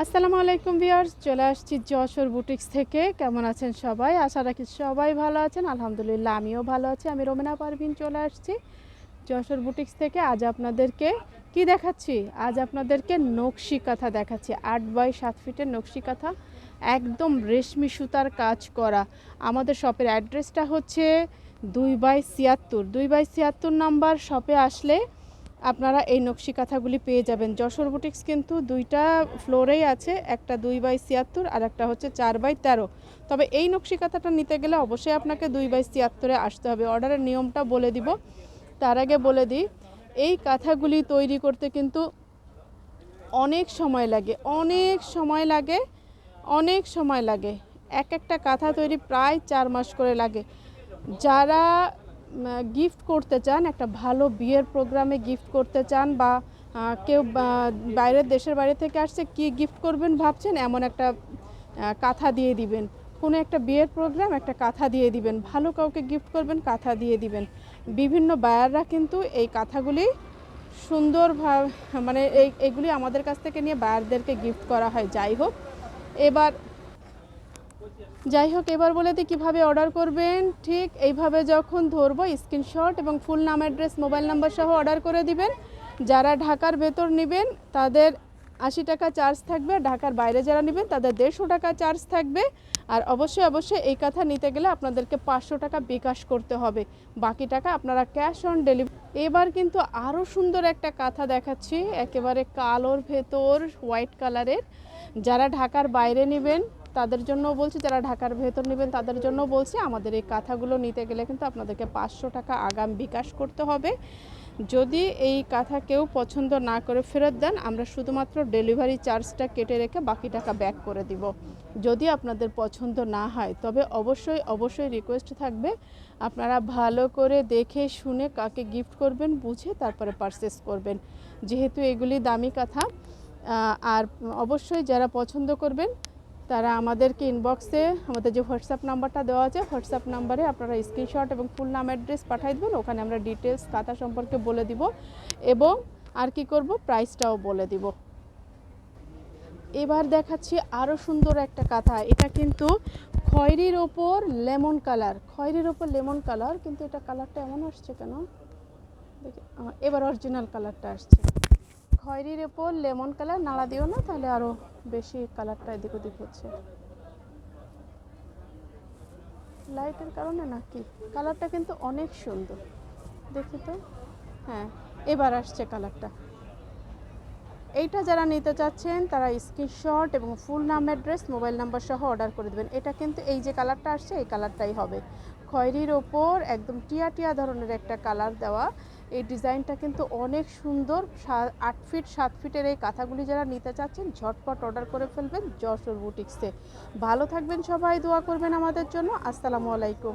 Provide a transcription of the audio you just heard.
আসসালামু আলাইকুম ভিউয়ার্স, চলে আসছি যশোর বুটিক্স থেকে। কেমন আছেন সবাই? আশা রাখি সবাই ভালো আছেন। আলহামদুলিল্লাহ, আমিও ভালো আছি। আমি রোমেনা পারভিন চলে আসছি যশোর বুটিক্স থেকে। আজ আপনাদেরকে কি দেখাচ্ছি? আজ আপনাদেরকে নকশি কাঁথা দেখাচ্ছি। আট বাই সাত ফিটের নকশি কাঁথা, একদম রেশমি সুতার কাজ করা। আমাদের শপের অ্যাড্রেসটা হচ্ছে দুই বাই ছিয়াত্তর। দুই বাই ছিয়াত্তর নাম্বার শপে আসলে আপনারা এই নকশি কাঁথাগুলি পেয়ে যাবেন। যশোর বুটিক্স কিন্তু দুইটা ফ্লোরেই আছে, একটা দুই বাই ছিয়াত্তর আর একটা হচ্ছে চার বাই তেরো। তবে এই নকশি কাঁথাটা নিতে গেলে অবশ্যই আপনাকে দুই বাই ছিয়াত্তরে আসতে হবে। অর্ডারের নিয়মটা বলে দিব। তার আগে বলে দিই, এই কাঁথাগুলি তৈরি করতে কিন্তু অনেক সময় লাগে, অনেক সময় লাগে, অনেক সময় লাগে। এক একটা কাঁথা তৈরি প্রায় চার মাস করে লাগে। যারা গিফট করতে চান, একটা ভালো বিয়ের প্রোগ্রামে গিফট করতে চান বা কেউ বাইরের দেশের বাইরে থেকে আসছে, কি গিফট করবেন ভাবছেন? এমন একটা কাঁথা দিয়ে দিবেন। কোনো একটা বিয়ের প্রোগ্রাম একটা কাঁথা দিয়ে দিবেন। ভালো কাউকে গিফট করবেন, কাঁথা দিয়ে দিবেন। বিভিন্ন বায়াররা কিন্তু এই কাঁথাগুলি সুন্দরভাবে মানে এই, এগুলি আমাদের কাছ থেকে নিয়ে বায়ারদেরকে গিফট করা হয়। যাই হোক, এবার যাই হোক, এবার বলে দিই কীভাবে অর্ডার করবেন। ঠিক এইভাবে যখন ধরবো স্ক্রিনশট এবং ফুল নাম অ্যাড্রেস মোবাইল নাম্বার সহ অর্ডার করে দিবেন। যারা ঢাকার ভেতর নেবেন, তাদের আশি টাকা চার্জ থাকবে। ঢাকার বাইরে যারা নেবেন, তাদের দেড়শো টাকা চার্জ থাকবে। আর অবশ্যই অবশ্যই এই কথা নিতে গেলে আপনাদেরকে পাঁচশো টাকা বিকাশ করতে হবে। বাকি টাকা আপনারা ক্যাশ অন ডেলিভারি এবার কিন্তু আরও সুন্দর একটা কাঁথা দেখাচ্ছি। একেবারে কালোর ভেতর হোয়াইট কালারের যারা ঢাকার বাইরে নেবেন তাদের জন্য বলছি, যারা ঢাকার ভেতর নেবেন তাদের জন্য বলছি, আমাদের এই কাঁথাগুলো নিতে গেলে কিন্তু আপনাদেরকে পাঁচশো টাকা আগাম বিকাশ করতে হবে। যদি এই কাঁথা কেউ পছন্দ না করে ফেরত দেন, আমরা শুধুমাত্র ডেলিভারি চার্জটা কেটে রেখে বাকি টাকা ব্যাক করে দিব। যদি আপনাদের পছন্দ না হয়, তবে অবশ্যই অবশ্যই রিকোয়েস্ট থাকবে, আপনারা ভালো করে দেখে শুনে কাকে গিফট করবেন, বুঝে তারপরে পারচেস করবেন। যেহেতু এগুলি দামি কাঁথা আর অবশ্যই যারা পছন্দ করবেন তারা আমাদেরকে ইনবক্সে আমাদের যে হোয়াটসঅ্যাপ নাম্বারটা দেওয়া আছে হোয়াটসঅ্যাপ নাম্বারে আপনারা স্ক্রিনশট এবং ফুল নাম অ্যাড্রেস পাঠিয়ে দেবেন, ওখানে আমরা ডিটেলস কাথা সম্পর্কে বলে দিব এবং আর কি করব প্রাইসটাও বলে দিব। এবার দেখাচ্ছি আরও সুন্দর একটা কাঁথা, এটা কিন্তু খয়েরির ওপর লেমন কালার, খয়েরির ওপর লেমন কালার, কিন্তু এটা কালারটা এমন আসছে কেন? দেখি এবার অরিজিনাল কালারটা আসছে। খয়েরির ওপর লেমন কালার, নাড়া দিও না, তাহলে আরও বেশি কালারটা এদিক ওদিক হচ্ছে। লাইটের কারণে নাকি? কালারটা কিন্তু অনেক সুন্দর। দেখি তো। হ্যাঁ এবার আসছে কালারটা এইটা যারা নিতে চাচ্ছেন, তারা স্ক্রিনশট এবং ফুল নাম অ্যাড্রেস মোবাইল নাম্বার সহ অর্ডার করে দেবেন। এটা কিন্তু এই যে কালারটা আসছে, এই কালারটাই হবে। খয়েরির ওপর একদম টিয়া টিয়া ধরনের একটা কালার দেওয়া এই ডিজাইনটা কিন্তু অনেক সুন্দর। আট ফিট, সাত ফিটের এই কাঁথাগুলি যারা নিতে চাচ্ছেন, ঝটপট অর্ডার করে ফেলবেন যশোর বুটিক্সে ভালো থাকবেন সবাই, দোয়া করবেন আমাদের জন্য। আসসালামু আলাইকুম।